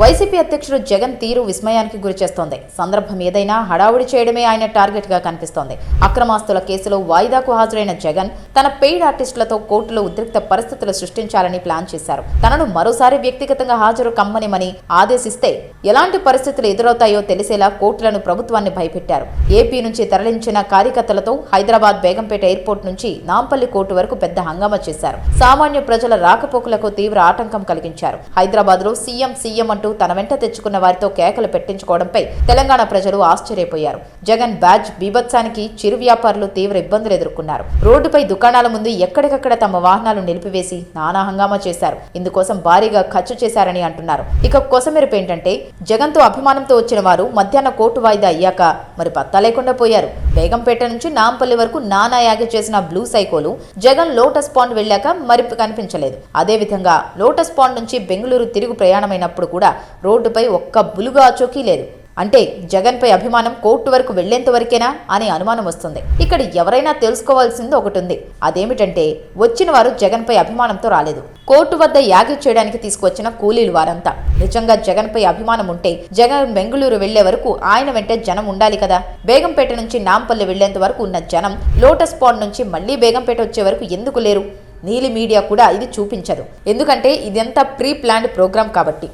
YCP అధ్యక్షుడు జగన్ తీరు విస్మయానికి గురిచేస్తోంది సందర్భం ఏదైనా హడావుడి చేయడమే ఆయన టార్గెట్గా కనిపిస్తోంది. అక్రమాస్తుల కేసులో వాయిదాకు హాజరైన జగన్ తన పెయిడ్ ఆర్టిస్టులతో కోర్టులో ఉద్రిక్త పరిస్థితులు సృష్టించాలని ప్లాన్ చేశారు. తనను మరోసారి వ్యక్తిగతంగా హాజరు కమ్మనిమని ఆదేశిస్తే ఎలాంటి పరిస్థితులు ఎదురవుతాయో తెలిసేలా కోర్టులను ప్రభుత్వాన్ని భయపెట్టారు. ఏపీ నుంచి తరలించిన కార్యకర్తలతో హైదరాబాద్ బేగంపేట ఎయిర్పోర్ట్ నుంచి నాంపల్లి కోర్టు వరకు పెద్ద హంగామా చేశారు. సామాన్య ప్రజల రాకపోకలకు తీవ్ర ఆటంకం కలిగించారు. హైదరాబాద్లో సీఎం సీఎం అంటూ తన వెంట తెచ్చుకున్న వారితో కేకలు పెట్టించుకోవడంపై తెలంగాణ ప్రజలు ఆశ్చర్యపోయారు. జగన్ బ్యాజ్ బీభత్సానికి చిరు వ్యాపారులు తీవ్ర ఇబ్బందులు ఎదుర్కొన్నారు. రోడ్డుపై దుకాణాల ముందు ఎక్కడికక్కడ తమ వాహనాలు నిలిపివేసి నానా హంగామా చేశారు. ఇందుకోసం భారీగా ఖర్చు చేశారని అంటున్నారు. ఇక కొసమెరుపు ఏంటంటే జగన్తో అభిమానంతో వచ్చిన వారు మధ్యాహ్న కోర్టు వాయిదా అయ్యాక మరి పత్తా లేకుండా పోయారు. బేగంపేట నుంచి నాంపల్లి వరకు నానా యాగ చేసిన బ్లూ సైకోలు జగన్ లోటస్ పాండ్ వెళ్ళాక మరి కనిపించలేదు. అదేవిధంగా లోటస్ పాండ్ నుంచి బెంగళూరు తిరుగు ప్రయాణమైనప్పుడు కూడా రోడ్డుపై ఒక్క బులుగా చోకీ లేదు. అంటే జగన్పై అభిమానం కోర్టు వరకు వెళ్ళేంత వరకేనా అనే అనుమానం వస్తుంది. ఇక్కడ ఎవరైనా తెలుసుకోవాల్సింది ఒకటి ఉంది అదేమిటంటే వచ్చిన వారు జగన్పై అభిమానంతో రాలేదు. కోర్టు వద్ద యాగి చేయడానికి తీసుకువచ్చిన కూలీలు వారంతా. నిజంగా జగన్పై అభిమానం ఉంటే జగన్ బెంగళూరు వెళ్ళే వరకు ఆయన వెంటే జనం ఉండాలి కదా. బేగంపేట నుంచి నాంపల్లి వెళ్ళేంత వరకు ఉన్న జనం లోటస్ పాండ్ నుంచి మళ్ళీ బేగంపేట వచ్చే వరకు ఎందుకు లేరు? నీలి మీడియా కూడా ఇది చూపించదు. ఎందుకంటే ఇదంతా ప్రీ ప్లాన్డ్ ప్రోగ్రామ్ కాబట్టి.